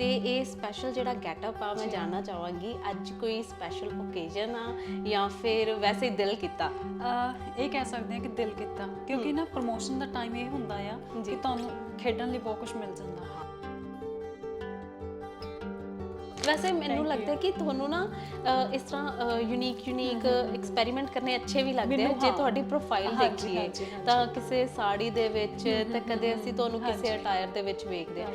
ਤੇ ਇਹ ਸਪੈਸ਼ਲ ਜਿਹੜਾ ਗੈਟਅਪ ਆ ਮੈਂ ਜਾਣਨਾ ਚਾਹਾਂਗੀ। ਅੱਜ ਕੋਈ ਸਪੈਸ਼ਲ ਓਕੇਜ਼ਨ ਆ ਜਾਂ ਫਿਰ ਵੈਸੇ ਹੀ ਦਿਲ ਕੀਤਾ? ਅਹ ਇਹ ਕਹਿ ਸਕਦੇ ਹਾਂ ਕਿ ਦਿਲ ਕੀਤਾ। ਕਿਉਂਕਿ ਨਾ ਪ੍ਰੋਮੋਸ਼ਨ ਦਾ ਟਾਈਮ ਇਹ ਹੁੰਦਾ ਆ ਕਿ ਤੁਹਾਨੂੰ ਖੇਡਣ ਲਈ ਬਹੁਤ ਕੁਝ ਮਿਲ ਜਾਂਦਾ। ਵੈਸੇ ਮੈਨੂੰ ਲੱਗਦਾ ਹੈ ਕਿ ਤੁਹਾਨੂੰ ਨਾ ਅ, ਇਸ ਤਰ੍ਹਾਂ ਯੂਨੀਕ ਯੂਨੀਕ ਐਕਸਪੈਰੀਮੈਂਟ ਕਰਨੇ ਅੱਛੇ ਵੀ ਲੱਗਦੇ ਆ। ਮੈਨੂੰ ਜੇ ਹਾਂ। ਤੁਹਾਡੀ ਪ੍ਰੋਫਾਈਲ ਹਾਂਜੀ, ਦੇਖੀਏ ਹਾਂਜੀ, ਹਾਂਜੀ। ਤਾਂ ਕਿਸੇ ਸਾੜੀ ਦੇ ਵਿੱਚ ਤਾਂ ਕਦੇ ਅਸੀਂ ਤੁਹਾਨੂੰ ਕਿਸੇ। ਅਟਾਇਰ ਦੇ ਵਿੱਚ ਵੇਖਦੇ ਆ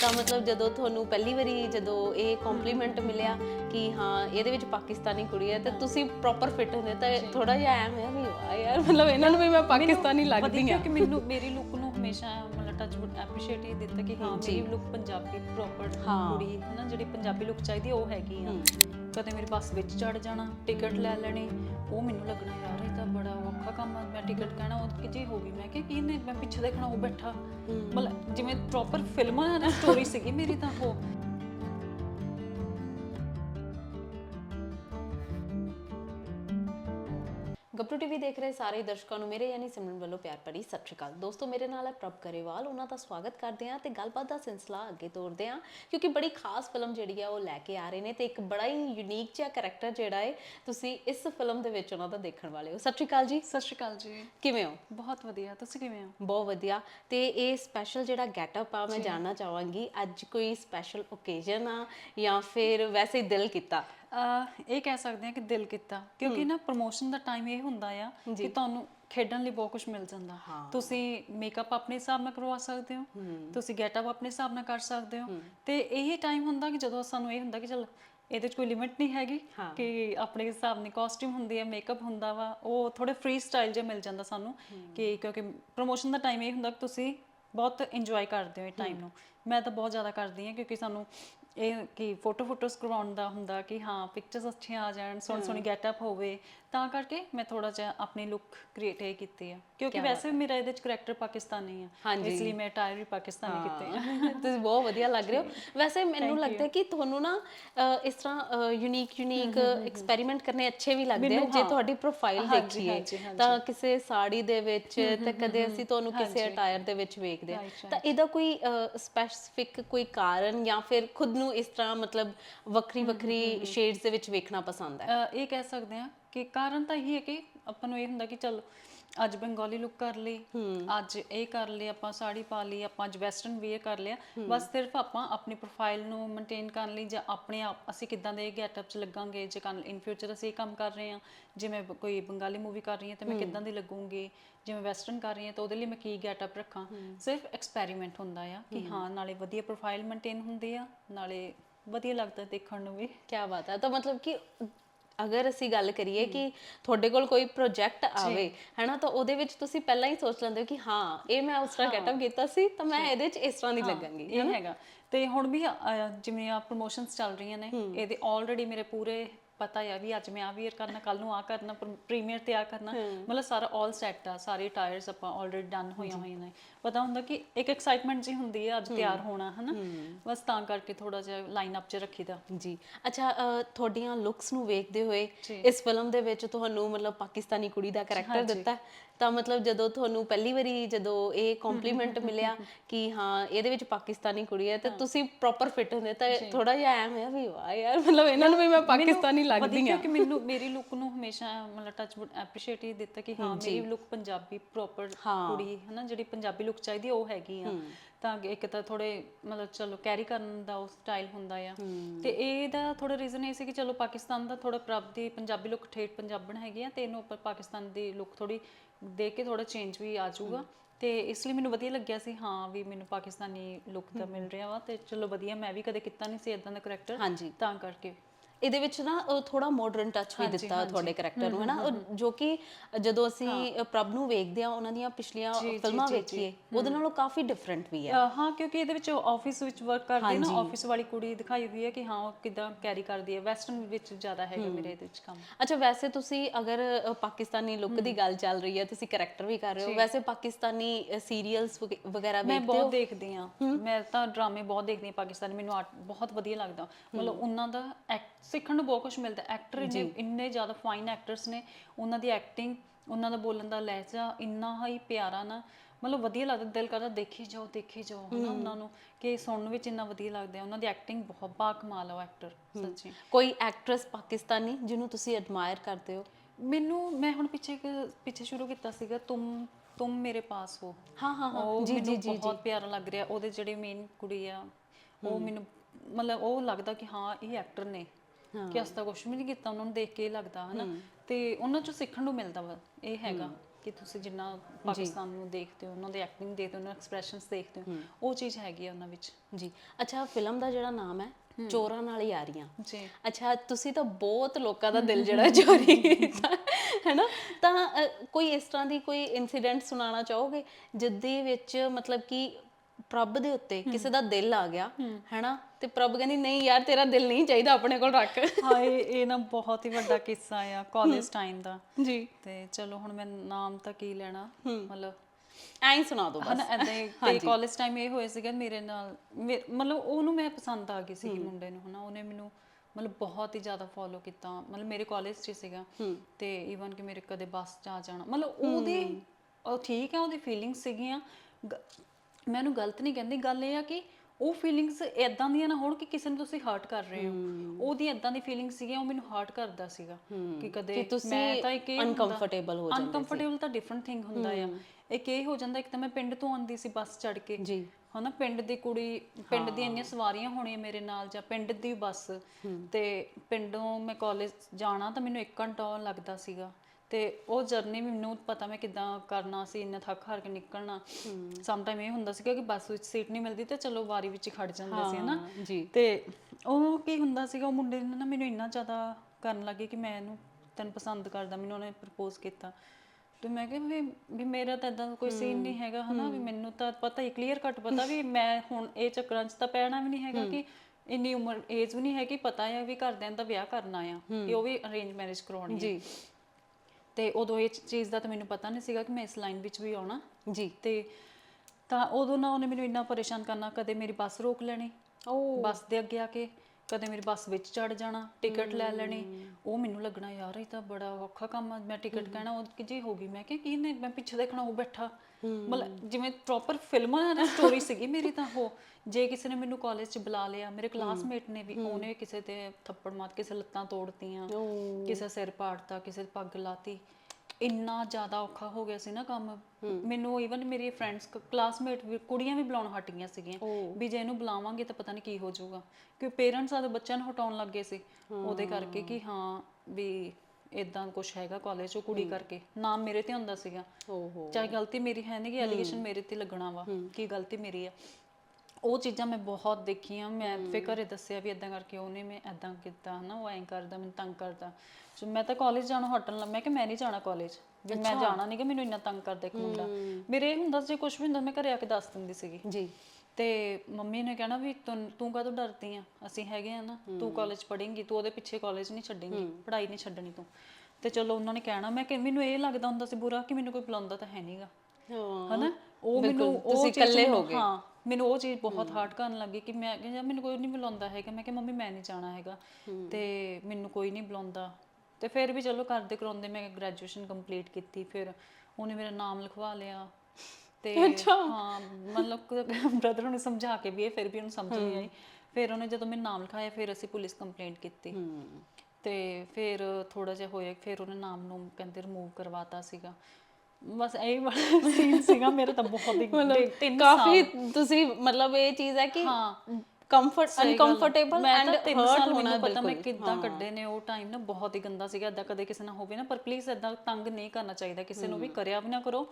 ਤਾਂ ਮਤਲਬ ਜਦੋਂ ਤੁਹਾਨੂੰ ਪਹਿਲੀ ਵਾਰੀ ਜਦੋਂ ਇਹ ਕੰਪਲੀਮੈਂਟ ਮਿਲਿਆ ਕਿ ਹਾਂ ਇਹਦੇ ਵਿੱਚ ਪਾਕਿਸਤਾਨੀ ਕੁੜੀ ਹੈ ਤੇ ਤੁਸੀਂ ਪ੍ਰੋਪਰ ਫਿੱਟ ਹੁੰਦੇ ਤਾਂ ਥੋੜਾ ਜਿਹਾ ਐਮ ਹੈ ਵੀ ਵਾਹ ਯਾਰ ਮਤਲਬ ਇਹਨਾਂ ਨੂੰ ਵੀ ਮੈਂ ਪਾਕਿਸਤਾਨੀ ਲੱਗਦੀ ਹਾਂ। ਕਿ ਮੈਨੂੰ ਮੇਰੀ ਲੁੱਕ ਨੂੰ ਹਮੇਸ਼ਾ ਮਤਲਬ ਟੱਚ ਵੁੱਡ ਐਪਰੀਸ਼ੀਏਟ ਹੀ ਦਿੱਤਾ ਕਿ ਹਾਂ ਮੇਰੀ ਲੁੱਕ ਪੰਜਾਬੀ ਪ੍ਰੋਪਰ। ਕੁੜੀ ਹੈ ਨਾ ਜਿਹੜੀ ਪੰਜਾਬੀ ਲੁੱਕ ਚਾਹੀਦੀ ਉਹ ਹੈਗੀ ਆ। ਕਦੇ ਮੇਰੀ ਬੱਸ ਵਿੱਚ ਚੜ ਜਾਣਾ ਟਿਕਟ ਲੈ ਲੈਣੀ ਉਹ ਮੈਨੂੰ ਲੱਗਣਾ ਯਾਰ ਇਹ ਕੰਮ ਮੈਂ ਟਿਕਟ ਕਹਿਣਾ ਉਹ ਕਿ ਜੀ ਹੋ ਗਈ। ਮੈਂ ਕਿ ਕੀ ਨੇ? ਮੈਂ ਪਿੱਛੇ ਦੇਖਣਾ ਉਹ ਬੈਠਾ। ਮਤਲਬ ਜਿਵੇਂ ਪ੍ਰੋਪਰ ਫਿਲਮਾਂ ਦੀ ਸਟੋਰੀ ਸੀਗੀ ਮੇਰੀ ਤਾਂ ਉਹ। ਗੱਪਰੂ ਟੀਵੀ ਦੇਖ ਰਹੇ ਸਾਰੇ ਦਰਸ਼ਕਾਂ ਨੂੰ ਮੇਰੇ ਯਾਨੀ ਸਿਮਰਨ ਵੱਲੋਂ ਪਿਆਰ ਭਰੀ ਸਤਿ ਸ਼੍ਰੀ ਅਕਾਲ। ਦੋਸਤੋ ਮੇਰੇ ਨਾਲ ਹੈ ਪ੍ਰਭ ਕਰੇਵਾਲ ਉਹਨਾਂ ਦਾ ਸਵਾਗਤ ਕਰਦੇ ਹਾਂ ਤੇ ਗੱਲਬਾਤ ਦਾ ਸਿਲਸਿਲਾ ਅੱਗੇ ਤੋਰਦੇ ਹਾਂ ਕਿਉਂਕਿ ਬੜੀ ਖਾਸ ਫਿਲਮ ਜਿਹੜੀ ਹੈ ਉਹ ਲੈ ਕੇ ਆ ਰਹੇ ਨੇ ਤੇ ਇੱਕ ਬੜਾ ਹੀ ਯੂਨੀਕ ਜਿਹਾ ਕੈਰੈਕਟਰ ਜਿਹੜਾ ਹੈ ਤੁਸੀਂ ਇਸ ਫਿਲਮ ਦੇ ਵਿੱਚ ਉਹਨਾਂ ਦਾ ਦੇਖਣ ਵਾਲੇ ਹੋ। ਸਤਿ ਸ਼੍ਰੀ ਅਕਾਲ ਜੀ। ਸਤਿ ਸ਼੍ਰੀ ਅਕਾਲ ਜੀ। ਕਿਵੇਂ ਹੋ? ਬਹੁਤ ਵਧੀਆ। ਤੁਸੀਂ ਕਿਵੇਂ ਹੋ? ਬਹੁਤ ਵਧੀਆ। ਤੇ ਇਹ ਸਪੈਸ਼ਲ ਜਿਹੜਾ ਗੈਟਅਪ ਆ ਮੈਂ ਜਾਣਨਾ ਚਾਹਾਂਗੀ ਅੱਜ ਕੋਈ ਸਪੈਸ਼ਲ ਓਕੇਜ਼ਨ ਆ ਜਾਂ ਫਿਰ ਵੈਸੇ ਹੀ ਦਿਲ ਕੀਤਾ? ਅਹ ਇਹ ਕਹਿ ਸਕਦੇ ਹਾਂ ਕਿ ਦਿਲ ਕੀਤਾ। ਕਿਉਂਕਿ ਨਾ ਪ੍ਰੋਮੋਸ਼ਨ ਦਾ ਟਾਈਮ ਇਹ ਹੁੰਦਾ ਆ ਕਿ ਤੁਹਾਨੂੰ ਖੇਡਣ ਲਈ ਬਹੁਤ ਕੁਝ ਮਿਲ ਜਾਂਦਾ। ਤੁਸੀਂ ਮੇਕਅਪ ਆਪਣੇ ਹਿਸਾਬ ਨਾਲ ਕਰਵਾ ਸਕਦੇ ਹੋ। ਤੁਸੀਂ ਗੈਟਅਪ ਆਪਣੇ ਹਿਸਾਬ ਨਾਲ ਕਰ ਸਕਦੇ ਹੋ। ਤੇ ਇਹੀ ਟਾਈਮ ਹੁੰਦਾ ਕਿ ਜਦੋਂ ਸਾਨੂੰ ਇਹ ਹੁੰਦਾ ਕਿ ਚਲ ਇਹਦੇ 'ਚ ਕੋਈ ਲਿਮਿਟ ਨਹੀਂ ਹੈਗੀ ਕਿ ਆਪਣੇ ਹਿਸਾਬ ਨਾਲ ਕਾਸਟਿਊਮ ਹੁੰਦੀ ਹੈ ਮੇਕਅਪ ਹੁੰਦਾ ਵਾ ਉਹ ਥੋੜੇ ਫ੍ਰੀ ਸਟਾਈਲ ਜਿਹਾ ਮਿਲ ਜਾਂਦਾ ਸਾਨੂੰ ਕਿ ਕਿਉਂਕਿ ਪ੍ਰੋਮੋਸ਼ਨ ਦਾ ਟਾਈਮ ਇਹ ਹੁੰਦਾ ਕਿ ਤੁਸੀਂ ਬਹੁਤ ਇੰਜੋਏ ਕਰਦੇ ਹੋ ਇਹ ਟਾਈਮ ਨੂੰ। ਮੈਂ ਤਾਂ ਬਹੁਤ ਜ਼ਿਆਦਾ ਕਰਦੀ ਹਾਂ ਕਿਉਂਕਿ ਸਾਨੂੰ ਇਹ ਕਿ ਫੋਟੋ ਫੋਟੋਸ ਕਰਵਾਉਣ ਦਾ ਹੁੰਦਾ ਕਿ ਹਾਂ ਪਿਕਚਰਸ ਅੱਛੀਆਂ ਆ ਜਾਣ ਸੋਹਣੀ ਸੋਹਣੀ ਗੈਟਅਪ ਹੋਵੇ ਤਾਂ ਕਰਕੇ ਮੈਂ ਥੋੜਾ ਜਿਹਾ ਆਪਣੀ ਲੁੱਕ ਕ੍ਰੀਏਟ ਹੀ ਕੀਤੀ ਆ। ਕਿਉਂਕਿ ਵੈਸੇ ਮੇਰਾ ਇਹਦੇ ਚ ਕਰੈਕਟਰ ਪਾਕਿਸਤਾਨੀ ਆ। ਇਸ ਲਈ ਮੈਂ ਟਾਇਰ ਵੀ ਪਾਕਿਸਤਾਨੀ ਕੀਤੇ ਆ। ਤੁਸੀਂ ਬਹੁਤ ਵਧੀਆ ਲੱਗ ਰਹੇ ਹੋ। ਵੈਸੇ ਮੈਨੂੰ ਲੱਗਦਾ ਕਿ ਤੁਹਾਨੂੰ ਨਾ ਇਸ ਤਰ੍ਹਾਂ ਯੂਨੀਕ ਯੂਨੀਕ ਐਕਸਪੈਰੀਮੈਂਟ ਕਰਨੇ ਅੱਛੇ ਵੀ ਲੱਗਦੇ ਆ। ਜੇ। ਤੁਹਾਡੀ ਪ੍ਰੋਫਾਈਲ ਦੇਖੀਏ। ਤਾਂ ਕਿਸੇ ਸਾੜੀ ਦੇ ਵਿੱਚ ਤਾਂ ਕਦੇ ਅਸੀਂ ਤੁਹਾਨੂੰ ਕਿਸੇ ਅਟਾਇਰ ਦੇ ਵਿੱਚ ਵੇਖਦੇ ਆ। ਤਾਂ ਇਹਦਾ ਕੋਈ ਸਪੈਸਿਫਿਕ ਕੋਈ ਕਾਰਨ ਜਾਂ ਫਿਰ ਖੁਦ ਨੂੰ ਇਸ ਤਰ੍ਹਾਂ ਮਤਲਬ ਵੱਖਰੀ ਵੱਖਰੀ ਸ਼ੇਡਸ ਦੇ ਵਿੱਚ ਵੇਖਣਾ ਪਸੰਦ ਹੈ? ਇਹ ਕਹਿ ਸਕਦੇ ਆ ਕਿ ਕਾਰਨ ਤਾਂ ਇਹੀ ਹੈ ਕਿ ਆਪਾਂ ਨੂੰ ਇਹ ਹੁੰਦਾ ਕਿ ਚਲ ਅੱਜ ਬੰਗਾਲੀ ਲੁੱਕ ਕਰ ਲਈ ਅੱਜ ਇਹ ਕਰ ਲਈ ਆਪਾਂ ਸਾੜੀ ਪਾ ਲਈ ਆਪਾਂ ਅੱਜ ਵੈਸਟਰਨ ਵੇਅਰ ਕਰ ਲਿਆ। ਬਸ ਸਿਰਫ ਆਪਾਂ ਆਪਣੀ ਪ੍ਰੋਫਾਈਲ ਨੂੰ ਮੇਨਟੇਨ ਕਰਨ ਲਈ ਜਾਂ ਆਪਣੇ ਆਪ ਅਸੀਂ ਕਿਦਾਂ ਦੇ ਗੈਟਅਪ 'ਚ ਲੱਗਾਂਗੇ ਜੇ ਕੱਲ ਇਨ ਫਿਊਚਰ ਅਸੀਂ ਇਹ ਕੰਮ ਕਰ ਰਹੇ ਹਾਂ ਜਿਵੇਂ ਬ- ਕੋਈ ਬੰਗਾਲੀ ਮੂਵੀ ਕਰ ਰਹੀ ਹਾਂ ਤਾਂ ਮੈਂ ਕਿਦਾਂ ਦੀ ਲੱਗੂੰਗੀ ਜਿਵੇਂ ਵੈਸਟਰਨ ਕਰ ਰਹੀ ਹਾਂ ਤਾਂ ਉਹਦੇ ਲਈ ਮੈਂ ਕੀ ਗੈਟਅਪ ਰੱਖਾਂ? ਸਿਰਫ ਐਕਸਪੈਰੀਮੈਂਟ ਹੁੰਦਾ ਆ ਕਿ ਹਾਂ। ਨਾਲੇ ਵਧੀਆ ਪ੍ਰੋਫਾਈਲ ਮੇਨਟੇਨ ਹੁੰਦੀ ਆ ਨਾਲੇ ਵਧੀਆ ਲੱਗਦਾ ਦੇਖਣ ਨੂੰ ਵੀ ਕੀ ਬਾਤ ਹੈ ਤਾਂ ਮਤਲਬ ਕਿ ਅਗਰ ਅਸੀਂ ਗੱਲ ਕਰੀਏ ਕਿ ਤੁਹਾਡੇ ਕੋਲ ਕੋਈ ਪ੍ਰੋਜੈਕਟ ਆਵੇ ਹੈਨਾ ਤਾਂ ਉਹਦੇ ਵਿੱਚ ਤੁਸੀਂ ਪਹਿਲਾਂ ਹੀ ਸੋਚ ਲੈਂਦੇ ਹੋ ਕਿ ਹਾਂ ਇਹ ਮੈਂ ਉਸ ਤਰ੍ਹਾਂ ਗੈਟਅਪ ਕੀਤਾ ਸੀ ਤਾਂ ਮੈਂ ਇਹਦੇ 'ਚ ਇਸ ਤਰ੍ਹਾਂ ਦੀ ਲੱਗਾਂਗੀ ਇਹ ਹੈਗਾ। ਤੇ ਹੁਣ ਵੀ ਜਿਵੇਂ ਆ ਪ੍ਰੋਮੋਸ਼ਨਸ ਚੱਲ ਰਹੀਆਂ ਨੇ ਇਹਦੇ ਆਲਰੇਡੀ ਮੇਰੇ ਪੂਰੇ ਪਤਾ ਆ ਵੀ ਅੱਜ ਮੈਂ ਆ ਵੀਅਰ ਕਰਨਾ ਕੱਲ ਨੂੰ ਆ ਕਰਨਾ ਪ੍ਰੀਮੀਅਰ ਤੇ ਆ ਕਰਨਾ। ਮਤਲਬ ਸਾਰਾ ਆਲ ਸੈਟ ਆ ਸਾਰੇ ਟਾਇਰਸ ਆਪਾਂ ਆਲਰੇਡੀ ਡਨ ਹੋਈਆਂ ਹੋਈਆਂ ਨੇ। ਪਤਾ ਹੁੰਦਾ ਕਿ ਇੱਕ ਐਕਸਾਈਟਮੈਂਟ ਜੀ ਹੁੰਦੀ ਹੈ ਅੱਜ ਤਿਆਰ ਹੋਣਾ ਹਨਾ? ਬਸ ਤਾਂ ਕਰਕੇ ਥੋੜਾ ਜਿਹਾ ਲਾਈਨ ਅਪ 'ਚ ਰੱਖੀਦਾ। ਜੀ। ਅੱਛਾ ਤੁਹਾਡੀਆਂ ਲੁੱਕਸ ਨੂੰ ਵੇਖਦੇ ਹੋਏ ਇਸ ਫਿਲਮ ਦੇ ਵਿੱਚ ਤੁਹਾਨੂੰ ਮਤਲਬ ਪਾਕਿਸਤਾਨੀ ਕੁੜੀ ਦਾ ਕੈਰੈਕਟਰ ਦਿੱਤਾ ਹੈ। ਤਾਂ ਮਤਲਬ ਜਦੋਂ ਤੁਹਾਨੂੰ ਪਹਿਲੀ ਵਾਰੀ ਜਦੋਂ ਇਹ ਕੰਪਲੀਮੈਂਟ ਮਿਲਿਆ ਕਿ ਹਾਂ ਇਹਦੇ ਵਿੱਚ ਪਾਕਿਸਤਾਨੀ ਕੁੜੀ ਹੈ ਤਾਂ ਤੁਸੀਂ ਪ੍ਰੋਪਰ ਫਿੱਟ ਹੁੰਦੇ ਤਾਂ ਥੋੜਾ ਜਿਹਾ ਐਮ ਹੈ ਵੀ ਵਾਹ ਯਾਰ ਮਤਲਬ ਇਹਨਾਂ ਨੂੰ ਵੀ ਮੈਂ ਪਾਕਿਸਤਾਨੀ ਲੱਗਦੀ ਹਾਂ ਕਿ ਮੈਨੂੰ ਮੇਰੀ ਲੁੱਕ ਨੂੰ ਹਮੇਸ਼ਾ ਮਤਲਬ ਟੱਚ ਵੁੱਡ ਐਪਰੀਸ਼ੀਏਟ ਹੀ ਦਿੱਤਾ ਕਿ ਹਾਂ ਮੇਰੀ ਲੁੱਕ ਪੰਜਾਬੀ ਪ੍ਰੋਪਰ ਕੁੜੀ ਹੈ ਨਾ ਜਿਹੜੀ ਪੰਜਾਬੀ ਲੁੱਕ ਚਾਹੀਦੀ ਉਹ ਹੈਗੀ ਆ। ਤਾਂ ਇੱਕ ਤਾਂ ਥੋੜੇ ਮਤਲਬ ਚਲੋ ਕੈਰੀ ਕਰਨ ਦਾ ਉਹ ਸਟਾਈਲ ਹੁੰਦਾ ਆ। ਤੇ ਇਹਦਾ ਥੋੜਾ ਰੀਜ਼ਨ ਇਹ ਸੀ ਕਿ ਚਲੋ ਪਾਕਿਸਤਾਨ ਦਾ ਥੋੜਾ ਪ੍ਰਭ ਦੀ ਪੰਜਾਬੀ ਲੁੱਕ ਠੇਠ ਪੰਜਾਬਣ ਹੈਗੀ ਆ ਤੇ ਇਹਨੂੰ ਆਪਾਂ ਪਾਕਿਸਤਾਨ ਦੀ ਲੁੱਕ ਥੋੜੀ ਦੇਖ ਕੇ ਥੋੜਾ ਚੇਂਜ ਵੀ ਆ ਜਾਊਗਾ। ਤੇ ਇਸ ਲਈ ਮੈਨੂੰ ਵਧੀਆ ਲੱਗਿਆ ਸੀ ਹਾਂ ਵੀ ਮੈਨੂੰ ਪਾਕਿਸਤਾਨੀ ਲੁੱਕ ਦਾ ਮਿਲ ਰਿਹਾ ਵਾ ਤੇ ਚਲੋ ਵਧੀਆ ਮੈਂ ਵੀ ਕਦੇ ਕੀਤਾ ਨਹੀਂ ਸੀ ਇਦਾਂ ਦਾ ਕਰੈਕਟਰ ਤਾਂ ਕਰਕੇ। ਇਹਦੇ ਵਿੱਚ ਨਾ ਥੋੜਾ ਮਾਡਰਨ ਟੱਚ ਵੀ ਦਿੱਤਾ ਤੁਹਾਡੇ ਕੈਰੈਕਟਰ ਨੂੰ ਹੈ ਨਾ ਜੋ ਕਿ ਜਦੋਂ ਅਸੀਂ ਪ੍ਰਭ ਨੂੰ ਵੇਖਦੇ ਆ ਉਹਨਾਂ ਦੀਆਂ ਪਿਛਲੀਆਂ ਫਿਲਮਾਂ ਵੇਖੀਏ ਉਹਦੇ ਨਾਲੋਂ ਕਾਫੀ ਡਿਫਰੈਂਟ ਵੀ ਹੈ। ਹਾਂ ਕਿਉਂਕਿ ਇਹਦੇ ਵਿੱਚ ਆਫਿਸ ਵਿੱਚ ਵਰਕ ਕਰਦੀ ਨਾ ਆਫਿਸ ਵਾਲੀ ਕੁੜੀ ਦਿਖਾਈ ਹੋਈ ਹੈ ਕਿ ਹਾਂ ਉਹ ਕਿਦਾਂ ਕੈਰੀ ਕਰਦੀ ਹੈ। ਵੈਸਟਰਨ ਵਿੱਚ ਜ਼ਿਆਦਾ ਹੈਗਾ ਮੇਰੇ ਇਹਦੇ ਵਿੱਚ ਕੰਮ। ਅੱਛਾ ਵੈਸੇ ਤੁਸੀਂ ਅਗਰ ਪਾਕਿਸਤਾਨੀ ਲੁੱਕ ਦੀ ਗੱਲ ਚੱਲ ਰਹੀ ਹੈ ਤੁਸੀਂ ਕੈਰੈਕਟਰ ਵੀ ਕਰ ਰਹੇ ਹੋ। ਵੈਸੇ ਪਾਕਿਸਤਾਨੀ ਸੀਰੀਅਲਸ ਵਗੈਰਾ ਮੈਂ ਵੇਖਦੇ ਬਹੁਤ ਦੇਖਦੀ ਆ ਮੈਂ ਤਾਂ ਡਰਾਮੇ ਬਹੁਤ ਦੇਖਦੀ ਆ ਪਾਕਿਸਤਾਨੀ ਮੈਨੂੰ ਬਹੁਤ ਵਧੀਆ ਲੱਗਦਾ। ਮਤਲਬ ਉਹਨਾਂ ਦਾ ਐਕਟ ਸਿੱਖਣ ਨੂੰ ਬਹੁਤ ਕੁਝ ਮਿਲਦਾ ਐਕਟਰ ਇੰਨੇ ਇੰਨੇ ਜ਼ਿਆਦਾ ਫਾਈਨ ਐਕਟਰਸ ਨੇ ਉਹਨਾਂ ਦੀ ਐਕਟਿੰਗ ਉਹਨਾਂ ਦਾ ਬੋਲਣ ਦਾ ਲਹਿਜਾ ਇੰਨਾ ਹੀ ਪਿਆਰਾ ਨਾ ਮਤਲਬ ਵਧੀਆ ਲੱਗਦਾ ਦਿਲ ਕਰਦਾ ਦੇਖੀ ਜਾਓ ਦੇਖੀ ਜਾਓ ਹਨਾ ਉਹਨਾਂ ਨੂੰ ਕਿ ਸੁਣਨ ਵਿੱਚ ਇੰਨਾ ਵਧੀਆ ਲੱਗਦਾ ਹੈ। ਉਹਨਾਂ ਦੀ ਐਕਟਿੰਗ ਬਹੁਤ ਬਾ ਕਮਾਲ ਆ ਐਕਟਰ ਸੱਚੀ। ਕੋਈ ਐਕਟਰੈਸ ਪਾਕਿਸਤਾਨੀ ਜਿਹਨੂੰ ਤੁਸੀਂ ਐਡਮਾਇਰ ਕਰਦੇ ਹੋ? ਮੈਨੂੰ ਮੈਂ ਹੁਣ ਪਿੱਛੇ ਪਿੱਛੇ ਸ਼ੁਰੂ ਕੀਤਾ ਸੀਗਾ ਤੁਮ ਤੁਮ ਮੇਰੇ ਪਾਸ ਹੋ। ਹਾਂ ਹਾਂ ਹਾਂ। ਜੀ ਜੀ ਜੀ ਬਹੁਤ ਪਿਆਰਾ ਲੱਗ ਰਿਹਾ ਉਹਦੇ ਜਿਹੜੇ ਮੇਨ ਕੁੜੀ ਆ ਉਹ ਮੈਨੂੰ ਮਤਲਬ ਉਹ ਲੱਗਦਾ ਕਿ ਹਾਂ ਇਹ ਐਕਟਰ ਨੇ। ਕਿ ਅਸ ਤਾਂ ਕੁਝ ਵੀ ਨਹੀਂ ਕੀਤਾ ਉਹਨਾਂ ਨੂੰ ਦੇਖ ਕੇ ਇਹ ਲੱਗਦਾ ਹਨਾ? ਤੇ ਉਹਨਾਂ ਚੋਂ ਸਿੱਖਣ ਨੂੰ ਮਿਲਦਾ ਵਾ ਇਹ ਹੈਗਾ ਕਿ ਤੁਸੀਂ ਜਿੰਨਾ ਪਾਕਿਸਤਾਨ ਨੂੰ ਦੇਖਦੇ ਹੋ ਉਹਨਾਂ ਦੀ ਐਕਟਿੰਗ ਦੇਖਦੇ ਹੋ ਉਹਨਾਂ ਐਕਸਪ੍ਰੈਸ਼ਨਸ ਦੇਖਦੇ ਹੋ ਉਹ ਚੀਜ਼ ਹੈਗੀ ਆ ਉਹਨਾਂ ਵਿੱਚ। ਜੀ। ਅੱਛਾ ਫਿਲਮ ਦਾ ਜਿਹੜਾ ਨਾਮ ਹੈ ਚੋਰਾਂ ਨਾਲ ਯਾਰੀਆਂ ਜੀ। ਅੱਛਾ ਤੁਸੀਂ ਤਾਂ ਬਹੁਤ ਲੋਕਾਂ ਦਾ ਦਿਲ ਜਿਹੜਾ ਚੋਰੀ ਕੀਤਾ ਹੈ ਨਾ ਤਾਂ ਕੋਈ ਇਸ ਤਰ੍ਹਾਂ ਦੀ ਕੋਈ ਇਨਸੀਡੈਂਟ ਸੁਣਾਉਣਾ ਚਾਹੋਗੇ ਜਿੱਦੇ ਵਿੱਚ ਮਤਲਬ ਕਿ ਪ੍ਰਭ ਦੇ ਉੱਤੇ ਕਿਸੇ ਦਾ ਦਿਲ ਆ ਗਿਆ ਹੈ। ਨਾ ਤੇ ਪ੍ਰਭ ਕਹਿੰਦੀ ਨਹੀਂ ਯਾਰ ਤੇਰਾ ਦਿਲ ਨਹੀਂ ਚਾਹੀਦਾ ਆਪਣੇ ਕੋਲ ਰੱਖ। ਹਾਏ ਇਹ ਨਾ ਬਹੁਤ ਹੀ ਵੱਡਾ ਕਿੱਸਾ ਆ ਕਾਲਜ ਟਾਈਮ ਦਾ। ਜੀ। ਤੇ ਚਲੋ ਹੁਣ ਮੈਂ ਨਾਮ ਤਾਂ ਕੀ ਲੈਣਾ? ਮਤਲਬ ਐਂ ਹੀ ਸੁਣਾ ਦਿਓ ਬਸ। ਹਨਾ ਹੀ ਤੇ ਕਾਲਜ ਟਾਈਮ ਇਹ ਹੋਇਆ ਸੀਗਾ ਮੇਰੇ ਨਾਲ ਮਤਲਬ ਉਹਨੂੰ ਮੈਂ ਪਸੰਦ ਆ ਗਈ ਸੀ ਮੁੰਡੇ ਨੂੰ ਹਨਾ? ਉਹਨੇ ਮੈਨੂੰ ਮਤਲਬ ਬਹੁਤ ਹੀ ਜ਼ਿਆਦਾ ਫੋਲੋ ਕੀਤਾ। ਮਤਲਬ ਮੇਰੇ ਕਾਲਜ 'ਚ ਹੀ ਸੀਗਾ। ਤੇ ਈਵਨ ਕਿ ਮੇਰੇ ਕਦੇ ਬੱਸ 'ਚ ਆ ਜਾਣਾ। ਮਤਲਬ ਉਹਦੇ ਉਹ ਠੀਕ ਆ ਉਹਦੀ ਫੀਲਿੰਗਸ ਸੀਗੀਆਂ। ਮੈਂ ਉਹਨੂੰ ਗਲਤ ਨਹੀਂ ਕਹਿੰਦੀ ਗੱਲ ਇਹ ਆ ਕਿ ਉਹ ਫੀਲਿੰਗਸ ਇਦਾਂ ਦੀਆਂ ਨਾ ਹੋਣ ਕਿ ਕਿਸੇ ਨੂੰ ਤੁਸੀਂ ਹਰਟ ਕਰ ਰਹੇ ਹੋ। ਉਹਦੀ ਇਦਾਂ ਦੀ ਫੀਲਿੰਗ ਸੀਗੀਆਂ ਉਹ ਮੈਨੂੰ ਹਰਟ ਕਰਦਾ ਸੀਗਾ ਕਿ ਕਦੇ ਮੈਂ ਤਾਂ ਇੱਕ uncomfortable ਹੋ ਜਾਂਦੇ ਅਨਕੰਫਰਟੇਬਲ ਤਾਂ ਡਿਫਰੈਂਟ ਥਿੰਗ ਹੁੰਦਾ ਆ। ਇੱਕ ਇਹ ਹੋ ਜਾਂਦਾ ਇੱਕ ਤਾਂ ਮੈਂ ਪਿੰਡ ਤੋਂ ਆਉਂਦੀ ਸੀ ਬੱਸ ਚੜ ਕੇ। ਜੀ। ਹਨਾ ਪਿੰਡ ਦੀ ਕੁੜੀ ਪਿੰਡ ਦੀਆਂ ਇੰਨੀਆਂ ਸਵਾਰੀਆਂ ਹੋਣੀਆਂ ਮੇਰੇ ਨਾਲ ਜਾਂ ਪਿੰਡ ਦੀ ਬੱਸ ਤੇ ਪਿੰਡੋਂ ਮੈਂ ਕਾਲਜ ਜਾਣਾ ਤਾਂ ਮੈਨੂੰ 1 ਘੰਟਾ ਲੱਗਦਾ ਸੀਗਾ। ਤੇ ਉਹ ਜਰਨੀ ਮੈਨੂੰ ਪਤਾ ਮੈਂ ਕਿੱਦਾਂ ਕਰਨਾ ਸੀ ਇੰਨਾ ਥੱਕ ਹਾਰ ਕੇ ਨਿਕਲਣਾ। ਸਮ ਟਾਈਮ ਇਹ ਹੁੰਦਾ ਸੀਗਾ ਕਿ ਬੱਸ ਵਿੱਚ ਸੀਟ ਨਹੀਂ ਮਿਲਦੀ ਤੇ ਚਲੋ ਵਾਰੀ ਵਿੱਚ ਖੜ ਜਾਂਦੇ ਸੀ ਹਨਾ? ਜੀ। ਤੇ ਉਹ ਕੀ ਹੁੰਦਾ ਸੀਗਾ ਉਹ ਮੁੰਡੇ ਨੇ ਨਾ ਮੈਨੂੰ ਇੰਨਾ ਜ਼ਿਆਦਾ ਕਰਨ ਲੱਗੇ ਕਿ ਮੈਂ ਇਹਨੂੰ ਤੈਨੂੰ ਪਸੰਦ ਕਰਦਾ ਮੈਨੂੰ ਉਹਨੇ ਪ੍ਰਪੋਜ਼ ਕੀਤਾ। ਤੇ ਮੈਂ ਕਿਹਾ ਵੀ ਵੀ ਮੇਰਾ ਤਾਂ ਇਦਾਂ ਕੋਈ ਸੀਨ ਨਹੀਂ ਹੈਗਾ ਹਨਾ? ਵੀ ਮੈਨੂੰ ਤਾਂ ਪਤਾ ਹੀ ਕਲੀਅਰ ਕੱਟ ਪਤਾ ਵੀ ਮੈਂ ਹੁਣ ਇਹ ਚੱਕਰਾਂ 'ਚ ਤਾਂ ਪੈਣਾ ਵੀ ਨਹੀਂ ਹੈਗਾ ਕਿ ਇੰਨੀ ਉਮਰ ਏਜ ਵੀ ਨਹੀਂ ਹੈ ਕਿ ਪਤਾ ਹੈ ਵੀ ਘਰਦਿਆਂ ਦਾ ਵਿਆਹ ਕਰਨਾ ਆ ਕਿ ਉਹ ਵੀ ਅਰੇਂਜ ਮੈਰਿਜ ਕਰਾਉਣੀ ਹੈ ਜੀ। ਤੇ ਉਦੋਂ ਇਹ ਚੀਜ਼ ਦਾ ਤਾਂ ਮੈਨੂੰ ਪਤਾ ਨਹੀਂ ਸੀਗਾ ਕਿ ਮੈਂ ਇਸ ਲਾਈਨ ਵਿੱਚ ਵੀ ਆਉਣਾ। ਜੀ। ਤੇ ਤਾਂ ਉਦੋਂ ਨਾ ਉਹਨੇ ਮੈਨੂੰ ਇੰਨਾ ਪਰੇਸ਼ਾਨ ਕਰਨਾ ਕਦੇ ਮੇਰੀ ਬੱਸ ਰੋਕ ਲੈਣੀ। ਉਹ ਬੱਸ ਦੇ ਅੱਗੇ ਆ ਕੇ ਕਦੇ ਮੇਰੀ ਬੱਸ ਵਿੱਚ ਚੜ ਜਾਣਾ ਟਿਕਟ ਲੈ ਲੈਣੀ। ਉਹ ਮੈਨੂੰ ਲੱਗਣਾ ਯਾਰ ਇਹ ਤਾਂ ਬੜਾ ਔਖਾ ਕੰਮ ਆ ਮੈਂ ਟਿਕਟ ਕਹਿਣਾ ਉਹ ਕਿ ਜੀ ਹੋ ਗਈ। ਮੈਂ ਕਿਹਾ ਕੀ ਨੇ? ਮੈਂ ਪਿੱਛੇ ਦੇਖਣਾ ਉਹ ਬੈਠਾ। ਮਤਲਬ ਜਿਵੇਂ ਪ੍ਰੋਪਰ ਫਿਲਮਾਂ ਦੀ ਸਟੋਰੀ ਸੀਗੀ ਮੇਰੀ ਤਾਂ ਉਹ। ਜੇ ਕਿਸੇ ਨੇ ਮੈਨੂੰ ਕਾਲਜ 'ਚ ਬੁਲਾ ਲਿਆ ਮੇਰੇ ਕਲਾਸਮੇਟ ਨੇ ਵੀ ਉਹਨੇ ਕਿਸੇ ਤੇ ਥੱਪੜ ਮਾਰ ਕਿਸੇ ਲੱਤਾਂ ਤੋੜਤੀਆਂ ਕਿਸੇ ਸਿਰ ਪਾੜਤਾ ਕਿਸੇ ਪੱਗ ਲਾਤੀ। ਇੰਨਾ ਜ਼ਿਆਦਾ ਔਖਾ ਹੋ ਗਿਆ ਸੀ ਨਾ ਕੰਮ। ਮੈਨੂੰ ਈਵਨ ਮੇਰੀ ਫਰੈਂਡਸ ਕਲਾਸਮੇਟ ਵੀ ਕੁੜੀਆਂ ਵੀ ਬੁਲਾਉਣ ਹਟ ਗਈਆਂ ਸੀਗੀਆਂ। ਵੀ ਜੇ ਇਹਨੂੰ ਬੁਲਾਵਾਂਗੇ ਤਾਂ ਪਤਾ ਨਹੀਂ ਕੀ ਹੋ ਜਾਊਗਾ। ਕਿਉਂਕਿ ਪੇਰੈਂਟਸ ਆਦੇ ਬੱਚਿਆਂ ਨੂੰ ਹਟਾਉਣ ਲੱਗੇ ਸੀ। ਉਹਦੇ ਕਰਕੇ ਕਿ ਹਾਂ ਵੀ ਇਦਾਂ ਕੁਝ ਹੈਗਾ ਕਾਲਜ 'ਚ ਕੁੜੀ ਕਰਕੇ। ਨਾਮ ਮੇਰੇ ਤੇ ਹੁੰਦਾ ਸੀਗਾ। ਓਹੋ। ਚਾਹੇ ਗਲਤੀ ਮੇਰੀ ਹੈ ਨਹੀਂ ਕਿ ਐਲੀਗੇਸ਼ਨ ਮੇਰੇ ਤੇ ਲੱਗਣਾ ਵਾ। ਕੀ ਗਲਤੀ ਮੇਰੀ ਆ। ਉਹ ਚੀਜ਼ਾਂ ਮੈਂ ਬਹੁਤ ਦੇਖੀਆਂ ਮੈਂ ਫਿਰ ਘਰੇ ਦੱਸਿਆ ਵੀ ਇਦਾਂ ਕਰਕੇ ਉਹਨੇ ਮੈਂ ਇਦਾਂ ਕੀਤਾ ਹਨਾ ਉਹ ਐਂ ਕਰਦਾ ਮੈਨੂੰ ਤੰਗ ਕਰਦਾ। ਸੋ ਮੈਂ ਤਾਂ ਕਾਲਜ ਜਾਣੋਂ ਹਟਣ ਲੱਗ ਮੈਂ ਕਿ ਮੈਂ ਨਹੀਂ ਜਾਣਾ ਕਾਲਜ ਵੀ ਮੈਂ ਜਾਣਾ ਨਹੀਂ ਕਿ ਮੈਨੂੰ ਇੰਨਾ ਤੰਗ ਕਰਦਾ ਇੱਕ ਮੁੰਡਾ। ਮੇਰੇ ਇਹ ਹੁੰਦਾ ਸੀ ਕੁਝ ਵੀ ਹੁੰਦਾ ਮੈਂ ਘਰੇ ਆ ਕੇ ਦੱਸ ਦਿੰਦੀ ਸੀਗੀ। ਜੀ। ਤੇ ਮੰਮੀ ਨੇ ਕਹਿਣਾ ਵੀ ਤੂੰ ਤੂੰ ਕਾਹਤੋਂ ਡਰਦੀ ਆ? ਅਸੀਂ ਹੈਗੇ ਆ ਨਾ ਤੂੰ ਕਾਲਜ ਪੜ੍ਹੇਂਗੀ ਤੂੰ ਉਹਦੇ ਪਿੱਛੇ ਕਾਲਜ ਨਹੀਂ ਛੱਡੇਂਗੀ ਪੜ੍ਹਾਈ ਨਹੀਂ ਛੱਡਣੀ ਤੂੰ। ਤੇ ਚਲੋ ਉਹਨਾਂ ਨੇ ਕਹਿਣਾ ਮੈਂ ਕਿ ਮੈਨੂੰ ਇਹ ਲੱਗਦਾ ਹੁੰਦਾ ਸੀ ਬੁਰਾ ਕਿ ਮੈਨੂੰ ਕੋਈ ਬੁਲਾਉਂਦਾ ਤਾਂ ਹੈ ਨਹੀਂਗਾ ਹਾਂ ਹਨਾ? ਉਹ ਮੈਨੂੰ ਉਹ ਤੁਸੀਂ ਇਕੱਲੇ ਹੋ ਹਾਂ ਮੈਨੂੰ ਉਹ ਚੀਜ਼ ਬਹੁਤ ਹਾਰਡ ਕਰਨ ਲੱਗੀ ਕਿ ਮੈਂ ਕਿਹਾ ਮੈਨੂੰ ਕੋਈ ਨਹੀਂ ਬੁਲਾਉਂਦਾ ਹੈਗਾ। ਮੈਂ ਕਿਹਾ ਮੰਮੀ ਮੈਂ ਨਹੀਂ ਜਾਣਾ ਹੈਗਾ। ਤੇ ਮੈਨੂੰ ਕੋਈ ਨਹੀਂ ਬੁਲਾਉਂਦਾ। ਤੇ ਫਿਰ ਵੀ ਚਲੋ ਕਰਦੇ ਕਰਾਉਂਦੇ ਮੈਂ ਗ੍ਰੈਜੂਏਸ਼ਨ ਕੰਪਲੀਟ ਕੀਤੀ। ਫਿਰ ਉਹਨੇ ਮੇਰਾ ਨਾਮ ਲਿਖਵਾ ਲਿਆ। ਤੇ ਹਾਂ ਮਤਲਬ ਬ੍ਰਦਰ ਨੂੰ ਸਮਝਾ ਕੇ ਵੀ ਇਹ ਫਿਰ ਵੀ ਉਹਨੂੰ ਸਮਝ ਨਹੀਂ ਆਈ। ਫਿਰ ਉਹਨੇ ਜਦੋਂ ਮੇਰਾ ਨਾਮ ਲਿਖਾਇਆ ਫਿਰ ਅਸੀਂ ਪੁਲਿਸ ਕੰਪਲੇਂਟ ਕੀਤੀ। ਤੇ ਫਿਰ ਥੋੜਾ ਜਿਹਾ ਹੋਇਆ ਫਿਰ ਉਹਨੇ ਨਾਮ ਨੂੰ ਕਹਿੰਦੇ ਰਿਮੂਵ ਕਰਵਾਤਾ ਸੀਗਾ। ਬਸ ਇਹ ਵਾਲਾ ਸੀਨ ਸੀਗਾ ਮੇਰਾ ਤਾਂ ਬਹੁਤ ਹੀ ਕਾਫੀ ਤੁਸੀਂ ਮਤਲਬ ਇਹ ਚੀਜ਼ ਹੈ ਕਿ ਹਾਂ। ਕੰਫਰਟ ਅਨਕੰਫਰਟੇਬਲ ਮੈਂ ਐਂਡ ਤਾਂ ਤਿੰਨ ਹਰਟ ਸਾਲ ਹੋਣਾ ਮੈਨੂੰ ਪਤਾ ਮੈਂ ਕਿੱਦਾਂ ਕੱਢੇ ਨੇ ਉਹ ਟਾਈਮ ਨਾ ਬਹੁਤ ਹੀ ਗੰਦਾ ਸੀਗਾ ਏਦਾਂ ਕਦੇ ਕਿਸੇ ਨਾਲ ਹੋਵੇ ਨਾ ਪਰ ਪਲੀਜ਼ ਏਦਾਂ ਤੰਗ ਨਹੀਂ ਕਰਨਾ ਚਾਹੀਦਾ ਕਿਸੇ ਨੂੰ ਵੀ ਕਰਿਆ ਵੀ ਨਾ ਕਰੋ।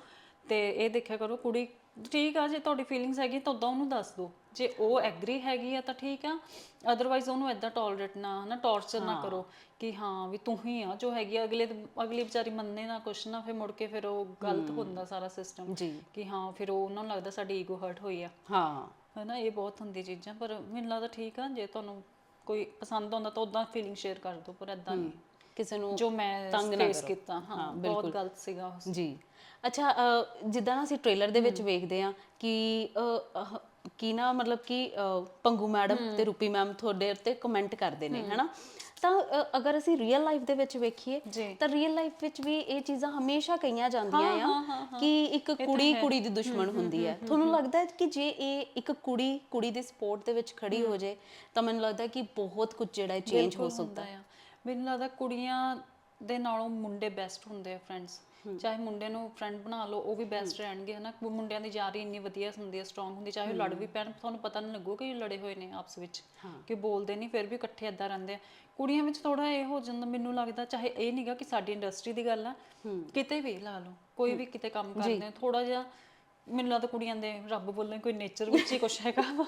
ਤੇ ਇਹ ਦੇਖਿਆ ਕਰੋ ਕੁੜੀ ਠੀਕ ਆ ਜੇ ਤੁਹਾਡੀ ਫੀਲਿੰਗਸ ਹੈਗੀ ਤਾਂ ਉਦਾਂ ਉਹਨੂੰ ਦੱਸ ਦਿਓ ਜੇ ਉਹ ਐਗਰੀ ਹੈਗੀ ਆ ਤਾਂ ਠੀਕ ਆ ਅਦਰਵਾਈਜ਼ ਉਹਨੂੰ ਏਦਾਂ ਟੋਲਰੇਟ ਨਾ ਨਾ ਟੌਰਚਰ ਨਾ ਕਰੋ ਕਿ ਹਾਂ ਵੀ ਤੂੰ ਹੀ ਆ ਜੋ ਹੈਗੀ ਆ ਅਗਲੇ ਅਗਲੀ ਵਿਚਾਰੀ ਮੰਨੇ ਨਾ ਕੁਛ ਨਾ ਫਿਰ ਮੁੜ ਕੇ ਫਿਰ ਉਹ ਗਲਤ ਹੁੰਦਾ ਸਾਰਾ ਸਿਸਟਮ ਜੀ। ਕਿ ਹਾਂ ਫਿਰ ਉਹ ਉਹਨਾਂ ਨੂੰ ਲੱਗਦਾ ਸਾਡੀ ਈਗੋ ਹਰਟ ਹੋਈ ਆ। ਹਾਂ। ਹਨਾ ਇਹ ਬਹੁਤ ਹੁੰਦੀ ਚੀਜ਼ਾਂ ਪਰ ਮੈਨੂੰ ਲੱਗਦਾ ਠੀਕ ਆ ਜੇ ਤੁਹਾਨੂੰ ਕੋਈ ਪਸੰਦ ਆਉਂਦਾ ਤਾਂ ਉਦਾਂ ਫੀਲਿੰਗ ਸ਼ੇਅਰ ਕਰ ਦਿਓ ਪਰ ਇਦਾਂ ਨਹੀਂ। ਕਿਸੇ ਨੂੰ ਜੋ ਮੈਂ ਤੰਗ ਨਾ ਫੇਸ ਕਰੋ। ਕੀਤਾ ਹਾਂ ਬਹੁਤ ਗਲਤ ਸੀਗਾ। ਜੀ। ਅੱਛਾ ਜਿੱਦਾਂ ਅਸੀਂ ਟ੍ਰੇਲਰ ਦੇ ਵਿੱਚ ਵੇਖਦੇ ਆ ਕਿ ਕੀ ਨਾ ਮਤਲਬ ਕਿ ਪੰਗੂ ਮੈਡਮ ਤੇ ਰੂਪੀ ਮੈਮ ਤੁਹਾਡੇ ਉੱਤੇ ਕਮੈਂਟ ਕਰਦੇ ਨੇ ਹਨਾ? ਤਾਂ ਅਗਰ ਅਸੀਂ ਰੀਅਲ ਲਾਈਫ ਦੇ ਵਿੱਚ ਵੇਖੀਏ। ਤਾਂ ਰੀਅਲ ਲਾਈਫ ਵਿੱਚ ਵੀ ਇਹ ਚੀਜ਼ਾਂ ਹਮੇਸ਼ਾ ਕਹੀਆਂ ਜਾਂਦੀਆਂ ਹਾਂ, ਆ ਹਾਂ, ਕਿ ਇੱਕ ਕੁੜੀ ਕੁੜੀ ਦੀ ਦੁਸ਼ਮਣ ਹੁੰਦੀ ਹੈ ਤੁਹਾਨੂੰ ਲੱਗਦਾ ਹੈ ਕਿ ਜੇ ਇਹ ਇੱਕ ਕੁੜੀ ਕੁੜੀ ਦੀ ਸਪੋਰਟ ਦੇ ਵਿੱਚ ਖੜੀ ਹੋ ਜੇ ਤਾਂ ਮੈਨੂੰ ਲੱਗਦਾ ਕਿ ਬਹੁਤ ਕੁਝ ਜਿਹੜਾ ਚੇਂਜ ਹੋ ਸਕਦਾ ਆ। ਮੈਨੂੰ ਲੱਗਦਾ ਕੁੜੀਆਂ ਦੇ ਨਾਲੋਂ ਮੁੰਡੇ ਬੈਸਟ ਹੁੰਦੇ ਆ ਫਰੈਂਡਸ ਚਾਹੇ ਮੁੰਡੇ ਨੂੰ ਫਰੈਂਡ ਬਣਾ ਲਓ ਉਹ ਵੀ ਬੈਸਟ ਰਹਿਣਗੇ ਹਨਾ? ਮੁੰਡਿਆਂ ਦੀ ਯਾਰੀ ਇੰਨੀ ਵਧੀਆ ਹੁੰਦੀ ਹੈ ਸਟਰੋਂਗ ਹੁੰਦੀ ਚਾਹੇ ਉਹ ਲੜ ਵੀ ਪੈਣ ਤੁਹਾਨੂੰ ਪਤਾ ਨਹੀਂ ਲੱਗੂ ਕਿ ਇਹ ਲੜੇ ਹੋਏ ਨੇ ਆਪਸ ਵਿੱਚ ਕਿ ਬੋਲਦੇ ਨਹੀਂ ਫਿਰ ਵੀ ਇਕੱਠੇ ਏਦਾਂ ਰਹਿੰਦੇ ਆ। ਕੁੜੀਆਂ ਵਿੱਚ ਥੋੜਾ ਇਹ ਹੋ ਜਾਂਦਾ ਮੈਨੂੰ ਲੱਗਦਾ ਚਾਹੇ ਇਹ ਨਹੀਂਗਾ ਕਿ ਸਾਡੀ ਇੰਡਸਟਰੀ ਦੀ ਗੱਲ ਆ ਕਿਤੇ ਵੀ ਲਾ ਲਓ ਕੋਈ ਵੀ ਕਿਤੇ ਕੰਮ ਕਰਦੇ ਆ ਥੋੜਾ ਜਿਹਾ ਮੈਨੂੰ ਲੱਗਦਾ ਕੁੜੀਆਂ ਦੇ ਰੱਬ ਵੱਲੋਂ ਕੋਈ ਨੇਚਰ ਵਿੱਚ ਹੀ ਕੁਝ ਹੈਗਾ ਵਾ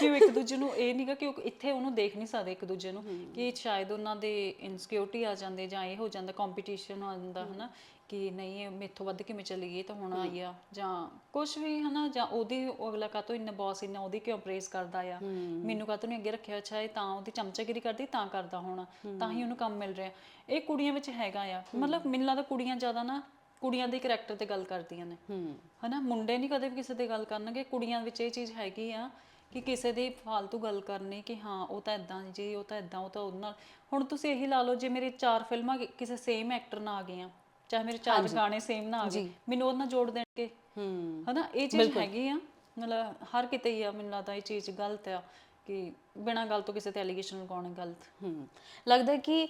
ਕਿ ਉਹ ਇੱਕ ਦੂਜੇ ਨੂੰ ਇਹ ਨਹੀਂਗਾ ਕਿ ਉਹ ਇੱਥੇ ਉਹਨੂੰ ਦੇਖ ਨਹੀਂ ਸਕਦੇ ਇੱਕ ਦੂਜੇ ਨੂੰ ਕਿ ਸ਼ਾਇਦ ਉਹਨਾਂ ਦੇ ਇਨਸਿਕਿਉਰਿਟੀ ਆ ਜਾਂਦੇ ਜਾਂ ਇਹ ਹੋ ਜਾਂਦਾ ਕੰਪੀਟੀਸ਼ਨ ਆ ਜਾਂਦਾ ਹਨਾ? ਕਿ ਨਹੀਂ ਇਹ ਮੇਥੋਂ ਵੱਧ ਕਿਵੇਂ ਚਲੀ ਗਈ ਤਾਂ ਹੁਣ ਆਈ ਆ। ਜਾਂ ਕੁਝ ਵੀ ਹਨਾ ਜਾਂ ਉਹਦੀ ਉਹ ਅਗਲਾ ਕਾਤੋਂ ਇੰਨਾ ਬੌਸ ਇੰਨਾ ਉਹਦੀ ਕਿਉਂ ਪ੍ਰੇਸ ਕਰਦਾ ਆ? ਮੈਨੂੰ ਕਾਤੋਂ ਨਹੀਂ ਅੱਗੇ ਰੱਖਿਆ ਅੱਛਾ ਇਹ ਤਾਂ ਉਹਦੀ ਚਮਚਾਗਿਰੀ ਕਰਦੀ ਤਾਂ ਕਰਦਾ ਹੋਣਾ। ਤਾਂ ਹੀ ਉਹਨੂੰ ਕੰਮ ਮਿਲ ਰਿਹਾ। ਇਹ ਕੁੜੀਆਂ ਵਿੱਚ ਹੈਗਾ ਆ। ਮਤਲਬ ਮੈਨੂੰ ਲੱਗਦਾ ਕੁੜੀਆਂ ਜ਼ਿਆਦਾ ਨਾ ਕੁੜੀਆਂ ਦੇ ਕੈਰੈਕਟਰ ਤੇ ਗੱਲ ਕਰਦੀਆਂ ਨੇ। ਹਨਾ ਮੁੰਡੇ ਨਹੀਂ ਕਦੇ ਵੀ ਕਿਸੇ ਤੇ ਗੱਲ ਕਰਨਗੇ। ਕੁੜੀਆਂ ਵਿੱਚ ਇਹ ਚੀਜ਼ ਹੈਗੀ ਆ ਕਿ ਕਿਸੇ ਦੀ ਫालतू ਗੱਲ ਕਰਨੀ ਕਿ ਹਾਂ ਉਹ ਤਾਂ ਇਦਾਂ ਜੀ ਉਹ ਤਾਂ ਇਦਾਂ ਉਹ ਤਾਂ ਉਹਦੇ ਨਾਲ। ਹੁਣ ਤੁਸੀਂ ਇਹੀ ਲਾ ਲਓ ਜੇ ਮੇਰੇ ਚਾਰ ਫਿਲਮਾਂ ਕਿਸੇ ਸੇਮ ਐਕਟਰ ਨਾਲ ਆ ਗਈਆਂ ਚਾਹੇ ਮੇਰੇ ਚਾਰ ਗਾਣੇ ਸੇਮ ਨਾ ਆ ਗਏ ਮੈਨੂੰ ਉਹਦੇ ਨਾਲ ਜੋੜ ਦੇਣਗੇ। ਹੂੰ। ਹਨਾ ਇਹ ਚੀਜ਼ ਹੈਗੀ ਆ ਮਤਲਬ ਹਰ ਕਿਤੇ ਹੀ ਆ ਮੈਨੂੰ ਲੱਗਦਾ ਇਹ ਚੀਜ਼ ਗਲਤ ਆ ਕਿ ਬਿਨਾਂ ਗੱਲ ਤੋਂ ਕਿਸੇ ਤੇ ਐਲੀਗੇਸ਼ਨ ਲਗਾਉਣਾ ਗਲਤ। ਹਮ ਲੱਗਦਾ ਹੈ ਕਿ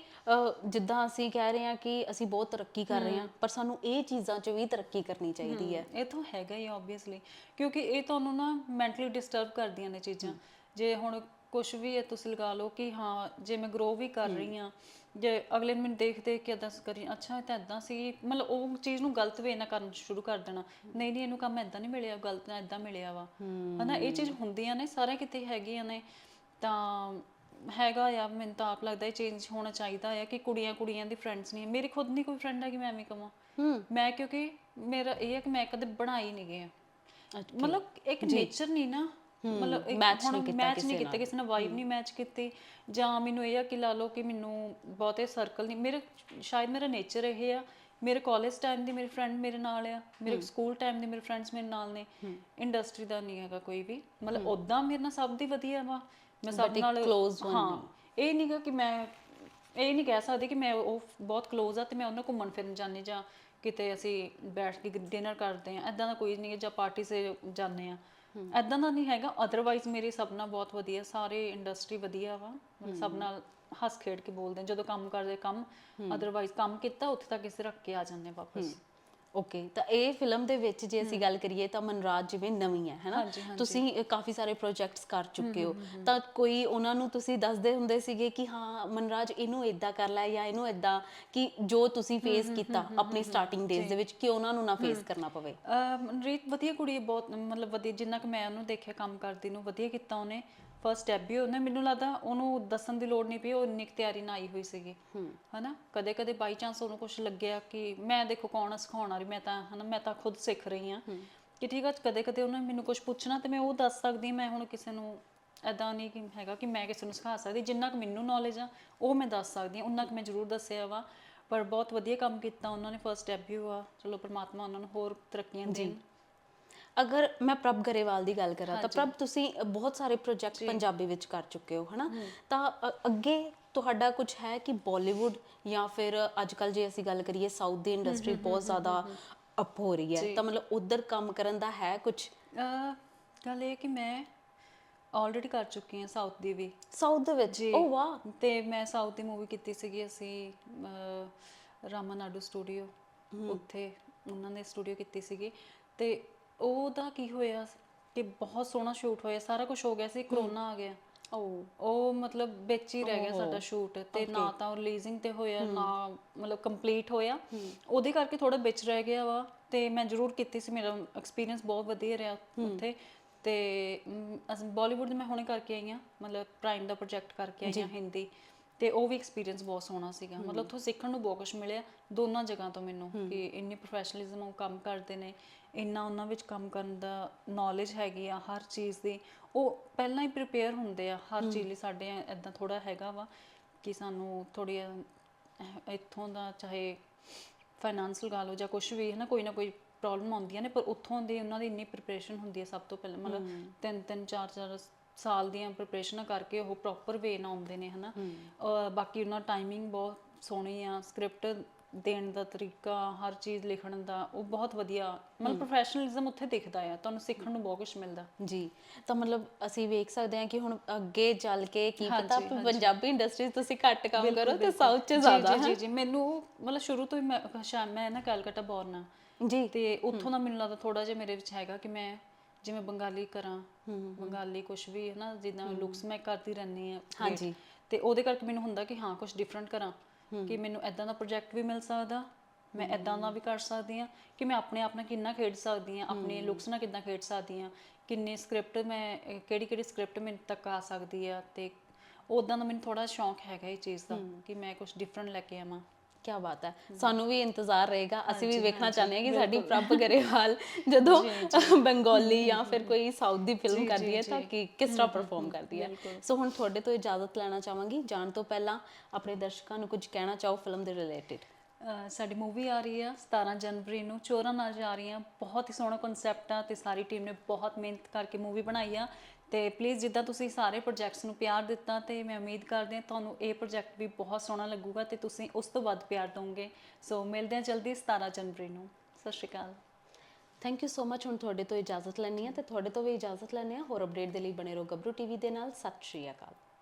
ਜਿੱਦਾਂ ਅਸੀਂ ਕਹਿ ਰਹੇ ਹਾਂ ਕਿ ਅਸੀਂ ਬਹੁਤ ਤਰੱਕੀ ਕਰ ਰਹੇ ਹਾਂ ਪਰ ਸਾਨੂੰ ਇਹ ਚੀਜ਼ਾਂ 'ਚ ਵੀ ਤਰੱਕੀ ਕਰਨੀ ਚਾਹੀਦੀ ਹੈ। ਇਹ ਤਾਂ ਹੈਗਾ ਹੀ ਆਬਵੀਅਸਲੀ ਕਿਉਂਕਿ ਇਹ ਤੁਹਾਨੂੰ ਨਾ ਮੈਂਟਲੀ ਡਿਸਟਰਬ ਕਰਦੀਆਂ ਨੇ ਚੀਜ਼ਾਂ। ਜੇ ਹੁਣ ਕੁਝ ਵੀ ਹੈ ਤੁਸੀਂ ਲਗਾ ਲਓ ਕਿ ਹਾਂ ਜੇ ਮੈਂ ਗਰੋ ਵੀ ਕਰ ਰਹੀ ਹਾਂ ਜੇ ਅਗਲੇ ਨੂੰ ਮੈਨੂੰ ਦੇਖ ਦੇਖ ਕੇ ਇਦਾਂ ਕਰੀ ਅੱਛਾ ਇਹ ਤਾਂ ਇਦਾਂ ਸੀ ਮਤਲਬ ਉਹ ਚੀਜ਼ ਨੂੰ ਗਲਤ ਵੇ ਨਾ ਕਰਨ ਸ਼ੁਰੂ ਕਰ ਦੇਣਾ। ਨਹੀਂ ਨਹੀਂ ਇਹਨੂੰ ਕੰਮ ਇਦਾਂ ਨਹੀਂ ਮਿਲਿਆ ਗਲਤ ਨਾ ਇਦਾਂ ਮਿਲਿਆ ਵਾ। ਹਨਾ ਇਹ ਚੀਜ਼ ਹੁੰਦੀਆਂ ਨੇ ਸਾਰੇ ਕਿਤੇ ਹੈਗੀਆਂ ਨੇ। ਤਾਂ ਹੈਗਾ ਆ ਮੈਨੂੰ ਤਾਂ ਆਪ ਲੱਗਦਾ ਇਹ ਚੇਂਜ ਹੋਣਾ ਚਾਹੀਦਾ ਆ ਕਿ ਕੁੜੀਆਂ ਕੁੜੀਆਂ ਦੀ ਫਰੈਂਡਸ ਨਹੀਂ ਮੇਰੀ ਖੁਦ ਨਹੀਂ ਕੋਈ ਫਰੈਂਡ ਹੈ ਕਿ ਮੈਂ ਐਵੇਂ ਕਵਾਂ? ਮੈਂ ਕਿਉਂਕਿ ਮੇਰਾ ਇਹ ਹੈ ਕਿ ਮੈਂ ਕਦੇ ਬਣਾਈ ਨਹੀਂ ਗਿਆ ਮਤਲਬ ਇੱਕ ਨੇਚਰ ਨਹੀਂ ਨਾ। ਮਤਲਬ ਇੱਕ ਹੁਣ ਮੈਚ ਨਹੀਂ ਕੀਤਾ ਕਿਸੇ ਨਾਲ ਵਾਈਬ ਨਹੀਂ ਮੈਚ ਕੀਤੀ। ਜਾਂ ਮੈਨੂੰ ਇਹ ਆ ਕਿ ਲਾ ਲਓ ਕਿ ਮੈਨੂੰ ਬਹੁਤੇ ਸਰਕਲ ਨਹੀਂ ਮੇਰੇ ਸ਼ਾਇਦ ਮੇਰਾ ਨੇਚਰ ਇਹ ਆ। ਮੇਰੇ ਕਾਲਜ ਟਾਈਮ ਦੀ ਮੇਰੀ ਫਰੈਂਡ ਮੇਰੇ ਨਾਲ ਆ। ਮੇਰੇ ਸਕੂਲ ਟਾਈਮ ਦੇ ਮੇਰੇ ਫਰੈਂਡਸ ਮੇਰੇ ਨਾਲ ਨੇ। ਇੰਡਸਟਰੀ ਦਾ ਨਹੀਂ ਹੈਗਾ ਕੋਈ ਵੀ। ਮਤਲਬ ਉਦਾਂ ਮੇਰੇ ਨਾਲ ਸਭ ਦੀ ਵਧੀਆ ਵਾ। ਮੈਂ ਸਭ ਨਾਲ ਹਾਂ ਇਹ ਨਹੀਂਗਾ ਕਿ ਮੈਂ ਇਹ ਨਹੀਂ ਕਹਿ ਸਕਦੀ ਕਿ ਮੈਂ ਉਹ ਬਹੁਤ ক্লোਜ਼ ਆ ਤੇ ਮੈਂ ਉਹਨਾਂ ਘੁੰਮਣ ਫਿਰਨ ਜਾਂਦੀ ਜਾਂ ਕਿਤੇ ਅਸੀਂ ਬੈਠ ਕੇ ਡਿਨਰ ਕਰਦੇ ਆ ਐਦਾਂ ਦਾ ਕੋਈ ਨਹੀਂ ਹੈ ਜਾਂ ਪਾਰਟੀ 'ਤੇ ਜਾਂਦੇ ਆ ਐਦਾਂ ਦਾ ਨਹੀਂ ਹੈਗਾ ਅਦਰਵਾਈਜ਼ ਮੇਰੀ ਸਭ ਨਾਲ ਬਹੁਤ ਵਧੀਆ ਸਾਰੇ ਇੰਡਸਟਰੀ ਵਧੀਆ ਵਾ। ਸਭ ਨਾਲ ਹੱਸ ਖੇਡ ਕੇ ਬੋਲਦੇ। ਜਦੋਂ ਕੰਮ ਕਰਦੇ ਕੰਮ ਅਦਰਵਾਈਜ਼ ਕੰਮ ਕੀਤਾ ਉੱਥੇ ਤੱਕ ਇਸੇ ਰੱਖ ਕੇ ਆ ਜਾਂਦੇ ਵਾਪਸ। ਓਕੇ ਤਾਂ ਇਹ ਫਿਲਮ ਦੇ ਵਿੱਚ ਜੇ ਅਸੀਂ ਗੱਲ ਕਰੀਏ ਤਾਂ ਮਨਰਾਜ ਜਿਵੇਂ ਨਵੀਂ ਹੈ ਹੈਨਾ? ਤੁਸੀਂ ਕਾਫੀ ਸਾਰੇ ਪ੍ਰੋਜੈਕਟਸ ਕਰ ਚੁੱਕੇ ਹੋ। ਤਾਂ ਕੋਈ ਉਹਨਾਂ ਨੂੰ ਤੁਸੀਂ ਦੱਸਦੇ ਹੁੰਦੇ ਸੀਗੇ ਕਿ ਹਾਂ ਮਨਰਾਜ ਇਹਨੂੰ ਇਦਾਂ ਕਰ ਲੈ ਜਾਂ ਇਹਨੂੰ ਇਦਾਂ ਕਿ ਜੋ ਤੁਸੀਂ ਫੇਸ ਕੀਤਾ ਆਪਣੀ ਸਟਾਰਟਿੰਗ ਡੇਜ਼ ਦੇ ਵਿੱਚ ਕਿ ਉਹਨਾਂ ਨੂੰ ਨਾ ਫੇਸ ਕਰਨਾ ਪਵੇ। ਮਨਰੀਤ ਵਧੀਆ ਕੁੜੀ ਹੈ ਬਹੁਤ ਮਤਲਬ ਵਧੀਆ ਜਿੰਨਾ ਕਿ ਮੈਂ ਉਹਨੂੰ ਦੇਖਿਆ ਕੰਮ ਕਰਦੀ ਨੂੰ ਵਧੀਆ ਕੀਤਾ ਉਹਨੇ। ਫਰਸਟ ਡੈਬਿਊ ਉਹਨੇ ਮੈਨੂੰ ਲੱਗਦਾ ਉਹਨੂੰ ਦੱਸਣ ਦੀ ਲੋੜ ਨਹੀਂ ਪਈ ਉਹ ਇੰਨੀ ਕੁ ਤਿਆਰੀ ਨਾਲ ਆਈ ਹੋਈ ਸੀਗੀ। ਹਨਾ? ਕਦੇ ਕਦੇ ਬਾਈ ਚਾਂਸ ਉਹਨੂੰ ਕੁਝ ਲੱਗਿਆ ਕਿ ਮੈਂ ਦੇਖੋ ਕੌਣ ਆ ਸਿਖਾਉਣ ਵਾਲੀ ਮੈਂ ਤਾਂ ਹਨਾ ਮੈਂ ਤਾਂ ਖੁਦ ਸਿੱਖ ਰਹੀ ਹਾਂ। ਕਿ ਠੀਕ ਆ ਕਦੇ ਕਦੇ ਉਹਨੇ ਮੈਨੂੰ ਕੁਝ ਪੁੱਛਣਾ ਤੇ ਮੈਂ ਉਹ ਦੱਸ ਸਕਦੀ ਮੈਂ ਹੁਣ ਕਿਸੇ ਨੂੰ ਐਦਾਂ ਨਹੀਂ ਕਿ ਹੈਗਾ ਕਿ ਮੈਂ ਕਿਸੇ ਨੂੰ ਸਿਖਾ ਸਕਦੀ ਜਿੰਨਾ ਕੁ ਮੈਨੂੰ ਨੌਲੇਜ ਆ ਉਹ ਮੈਂ ਦੱਸ ਸਕਦੀ ਹਾਂ ਉਨਾ ਕੁ ਮੈਂ ਜ਼ਰੂਰ ਦੱਸਿਆ ਵਾ। ਪਰ ਬਹੁਤ ਵਧੀਆ ਕੰਮ ਕੀਤਾ ਉਹਨਾਂ ਨੇ ਫਰਸਟ ਡੈਬਿਊ ਆ ਚਲੋ ਪ੍ਰਮਾਤਮਾ ਉਹਨਾਂ ਨੂੰ ਹੋਰ ਤਰੱਕੀਆਂ ਦੇਣ। ਅਗਰ ਮੈਂ ਪ੍ਰਭ ਗਰੇਵਾਲ ਦੀ ਗੱਲ ਕਰਾਂ ਤਾਂ ਪ੍ਰਭ ਤੁਸੀਂ ਬਹੁਤ ਸਾਰੇ ਪ੍ਰੋਜੈਕਟ ਪੰਜਾਬੀ ਵਿੱਚ ਕਰ ਚੁੱਕੇ ਹੋ ਹਨਾ? ਤਾਂ ਅੱਗੇ ਤੁਹਾਡਾ ਕੁਝ ਹੈ ਕਿ ਬਾਲੀਵੁੱਡ ਜਾਂ ਫਿਰ ਅੱਜਕੱਲ ਜੇ ਅਸੀਂ ਗੱਲ ਕਰੀਏ ਸਾਊਥ ਦੀ ਇੰਡਸਟਰੀ ਬਹੁਤ ਜ਼ਿਆਦਾ ਅਪ ਹੋ। ਰਹੀ ਹੈ ਤਾਂ ਮਤਲਬ ਉਧਰ ਕੰਮ ਕਰਨ ਦਾ ਹੈ ਕੁਝ? ਗੱਲ ਇਹ ਕਿ ਮੈਂ ਆਲਰੇਡੀ ਕਰ ਚੁੱਕੀ ਹਾਂ ਸਾਊਥ ਦੀ ਵੀ। ਸਾਊਥ ਦੇ ਵਿੱਚ? ਓ ਵਾਹ! ਤੇ ਮੈਂ ਸਾਊਥ ਦੀ ਮੂਵੀ ਕੀਤੀ ਸੀਗੀ ਅਸੀਂ ਰਾਮਾਨਾਡੂ ਸਟੂਡੀਓ ਉੱਥੇ ਉਹਨਾਂ ਨੇ ਸਟੂਡੀਓ ਕੀਤੀ ਸੀਗੀ। ਤੇ ਉਹਦਾ ਕੀ ਹੋਇਆ ਕਿ ਬਹੁਤ ਸੋਹਣਾ ਸ਼ੂਟ ਹੋਇਆ ਸਾਰਾ ਕੁਝ ਹੋ ਗਿਆ ਸੀ ਕਰੋਨਾ ਆ ਗਿਆ। ਉਹ ਮਤਲਬ ਵਿੱਚ ਹੀ ਰਹਿ ਗਿਆ ਸਾਡਾ ਸ਼ੂਟ ਤੇ ਨਾ ਤਾਂ ਰਿਲੀਜ਼ਿੰਗ ਤੇ ਹੋਇਆ ਨਾ ਮਤਲਬ ਕੰਪਲੀਟ ਹੋਇਆ। ਉਹਦੇ ਕਰਕੇ ਥੋੜਾ ਵਿੱਚ ਰਹਿ ਗਿਆ ਵਾ ਤੇ ਮੈਂ ਜ਼ਰੂਰ ਕੀਤੀ ਸੀ ਮੇਰਾ ਐਕਸਪੀਰੀਅੰਸ ਬਹੁਤ ਵਧੀਆ ਰਿਹਾ ਉੱਥੇ। ਤੇ ਬਾਲੀਵੁੱਡ ਮੈਂ ਹੁਣੇ ਕਰਕੇ ਆਈ ਹਾਂ ਮਤਲਬ ਪ੍ਰਾਈਮ ਦਾ ਪ੍ਰੋਜੈਕਟ ਕਰਕੇ ਆਈ ਹਿੰਦੀ। ਤੇ ਉਹ ਵੀ ਐਕਸਪੀਰੀਅੰਸ ਬਹੁਤ ਸੋਹਣਾ ਸੀਗਾ। ਮਤਲਬ ਉੱਥੋਂ ਸਿੱਖਣ ਨੂੰ ਬਹੁਤ ਕੁਝ ਮਿਲਿਆ ਦੋਨਾਂ ਜਗ੍ਹਾ ਤੋਂ ਮੈਨੂੰ ਕਿ ਇੰਨੀ ਪ੍ਰੋਫੈਸ਼ਨਲਿਜ਼ਮ ਉਹ ਕੰਮ ਕਰਦੇ ਨੇ ਇੰਨਾ ਉਹਨਾਂ ਵਿੱਚ ਕੰਮ ਕਰਨ ਦਾ ਨੌਲੇਜ ਹੈਗੀ ਆ ਹਰ ਚੀਜ਼ ਦੀ। ਉਹ ਪਹਿਲਾਂ ਹੀ ਪ੍ਰਿਪੇਅਰ ਹੁੰਦੇ ਆ ਹਰ ਚੀਜ਼ ਲਈ ਸਾਡੇ ਇਦਾਂ ਥੋੜਾ ਹੈਗਾ ਵਾ ਕਿ ਸਾਨੂੰ ਥੋੜੀ ਇੱਥੋਂ ਦਾ ਚਾਹੇ ਫਾਈਨਾਂਸ ਲਗਾ ਲਓ ਜਾਂ ਕੁਝ ਵੀ ਹੈ ਨਾ ਕੋਈ ਨਾ ਕੋਈ ਪ੍ਰੋਬਲਮ ਆਉਂਦੀਆਂ ਨੇ ਪਰ ਉੱਥੋਂ ਦੀ ਉਹਨਾਂ ਦੀ ਇੰਨੀ ਪ੍ਰਿਪਰੇਸ਼ਨ ਹੁੰਦੀ ਹੈ ਸਭ ਤੋਂ ਪਹਿਲਾਂ। ਮਤਲਬ ਤਿੰਨ ਤਿੰਨ ਚਾਰ ਚਾਰ ਸਾਲ ਦੀਆਂ ਪ੍ਰਿਪਰੇਸ਼ਨਾਂ ਕਰਕੇ ਉਹ ਪ੍ਰੋਪਰ ਵੇ ਨਾਲ ਆਉਂਦੇ ਨੇ ਹਨਾ? ਬਾਕੀ ਉਹਨਾਂ ਟਾਈਮਿੰਗ ਬਹੁਤ ਸੋਹਣੀ ਆ ਸਕ੍ਰਿਪਟ ਦੇਣ ਦਾ ਤਰੀਕਾ ਹਰ ਚੀਜ਼ ਲਿਖਣ ਦਾ ਉਹ ਬਹੁਤ ਵਧੀਆ। ਮਤਲਬ ਪ੍ਰੋਫੈਸ਼ਨਲਿਜ਼ਮ ਉੱਥੇ ਦਿਖਦਾ ਆ ਤੁਹਾਨੂੰ ਸਿੱਖਣ ਨੂੰ ਬਹੁਤ ਕੁਝ ਮਿਲਦਾ। ਜੀ ਤਾਂ ਮਤਲਬ ਅਸੀਂ ਵੇਖ ਸਕਦੇ ਹਾਂ ਕਿ ਹੁਣ ਅੱਗੇ ਚੱਲ ਕੇ ਕੀ ਪਤਾ ਪੰਜਾਬੀ ਇੰਡਸਟਰੀ ਤੁਸੀਂ ਘੱਟ ਕੰਮ ਕਰੋ ਤੇ ਸਾਊਥ 'ਚ ਜ਼ਿਆਦਾ ਜੀ ਜੀ ਜੀ। ਮੈਨੂੰ ਮਤਲਬ ਸ਼ੁਰੂ ਤੋਂ ਹੀ ਮੈਂ ਮੈਂ ਨਾ ਕੈਲਕਟਾ ਬੋਰਨ ਆ। ਜੀ। ਤੇ ਉੱਥੋਂ ਦਾ ਮੈਨੂੰ ਲੱਗਦਾ ਥੋੜਾ ਜਿਹਾ ਮੇਰੇ ਵਿੱਚ ਹੈਗਾ ਕਿ ਮੈਂ ਜਿਵੇਂ ਬੰਗਾਲੀ ਕਰਾਂ ਬੰਗਾਲੀ ਕੁਝ ਵੀ ਹੈ ਨਾ ਜਿੱਦਾਂ ਲੁੱਕਸ ਮੈਂ ਕਰਦੀ ਰਹਿੰਦੀ ਆ ਹਾਂਜੀ। ਤੇ ਉਹਦੇ ਕਰਕੇ ਮੈਨੂੰ ਹੁੰਦਾ ਕਿ ਹਾਂ ਕੁਝ ਡਿਫਰੈਂਟ ਕਰਾਂ। ਕਿ ਮੈਨੂੰ ਐਦਾਂ ਦਾ ਪ੍ਰੋਜੈਕਟ ਵੀ ਮਿਲ ਸਕਦਾ ਮੈਂ ਐਦਾਂ ਦਾ ਵੀ ਕਰ ਸਕਦੀ ਆ ਕਿ ਮੈਂ ਆਪਣੇ ਆਪ ਨਾਲ ਕਿੰਨਾ ਖੇਡ ਸਕਦੀ ਆ ਆਪਣੇ ਲੁੱਕਸ ਨਾਲ ਕਿੰਨਾ ਖੇਡ ਸਕਦੀ ਆ ਕਿੰਨੇ ਸਕ੍ਰਿਪਟ ਮੈਂ ਕਿਹੜੀ ਕਿਹੜੀ ਸਕ੍ਰਿਪਟ ਮੇਰੇ ਤੱਕ ਆ ਸਕਦੀ ਆ ਤੇ ਉਦਾਂ ਦਾ ਮੈਨੂੰ ਥੋੜਾ ਸ਼ੌਂਕ ਹੈਗਾ ਇਹ ਚੀਜ਼ ਦਾ ਕਿ ਮੈਂ ਕੁਝ ਡਿਫਰੈਂਟ ਲੈ ਕੇ ਆਵਾਂ। ਕੀ ਬਾਤ ਹੈ। ਸਾਨੂੰ ਵੀ ਇੰਤਜ਼ਾਰ ਰਹੇਗਾ। ਅਸੀਂ ਵੀ ਵੇਖਣਾ ਚਾਹੁੰਦੇ ਹਾਂ ਕਿ ਸਾਡੀ ਪ੍ਰਭ ਗਰੇਵਾਲ ਜਦੋਂ ਬੰਗਾਲੀ ਜਾਂ ਫਿਰ ਕੋਈ ਸਾਊਥ ਦੀ ਫਿਲਮ ਕਰਦੀ ਹੈ ਤਾਂ ਕਿ ਕਿਸ ਤਰ੍ਹਾਂ ਪਰਫਾਰਮ ਕਰਦੀ ਹੈ। ਸੋ ਹੁਣ ਤੁਹਾਡੇ ਤੋਂ ਇਜਾਜ਼ਤ ਲੈਣਾ ਚਾਹਾਂਗੀ। ਜਾਣ ਤੋਂ ਪਹਿਲਾਂ ਆਪਣੇ ਦਰਸ਼ਕਾਂ ਨੂੰ ਕੁਝ ਕਹਿਣਾ ਚਾਹੋ ਫਿਲਮ ਦੇ ਰਿਲੇਟਡ ਸਾਡੀ ਮੂਵੀ ਆ ਰਹੀ ਆ 17 ਜਨਵਰੀ ਨੂੰ। ਚੋਰਾਂ ਨਾਲ ਜਾ ਰਹੀ ਆ ਬਹੁਤ ਹੀ ਸੋਹਣਾ ਕਨਸੈਪਟ ਆ ਤੇ ਸਾਰੀ ਟੀਮ ਨੇ ਬਹੁਤ ਮਿਹਨਤ ਕਰਕੇ ਮੂਵੀ ਬਣਾਈ ਆ। ਤੇ ਪਲੀਜ਼ ਜਿੱਦਾਂ ਤੁਸੀਂ ਸਾਰੇ ਪ੍ਰੋਜੈਕਟਸ ਨੂੰ ਪਿਆਰ ਦਿੱਤਾ ਤੇ ਮੈਂ ਉਮੀਦ ਕਰਦੀ ਹਾਂ ਤੁਹਾਨੂੰ ਇਹ ਪ੍ਰੋਜੈਕਟ ਵੀ ਬਹੁਤ ਸੋਹਣਾ ਲੱਗੂਗਾ ਤੇ ਤੁਸੀਂ ਉਸ ਤੋਂ ਵੱਧ ਪਿਆਰ ਦਿਓਗੇ ਸੋ ਮਿਲਦੇ ਹਾਂ ਜਲਦੀ 17 ਜਨਵਰੀ ਨੂੰ। ਸਤਿ ਸ਼੍ਰੀ ਅਕਾਲ। ਥੈਂਕ ਯੂ ਸੋ ਮਚ ਹੁਣ ਤੁਹਾਡੇ ਤੋਂ ਇਜਾਜ਼ਤ ਲੈਣੀ ਹੈ ਤੇ ਤੁਹਾਡੇ ਤੋਂ ਵੀ ਇਜਾਜ਼ਤ ਲੈਣੀ ਹੈ। ਹੋਰ ਅਪਡੇਟ ਦੇ ਲਈ ਬਣੇ ਰਹੋ ਗੱਭਰੂ ਟੀਵੀ ਦੇ ਨਾਲ। ਸਤਿ ਸ਼੍ਰੀ ਅਕਾਲ।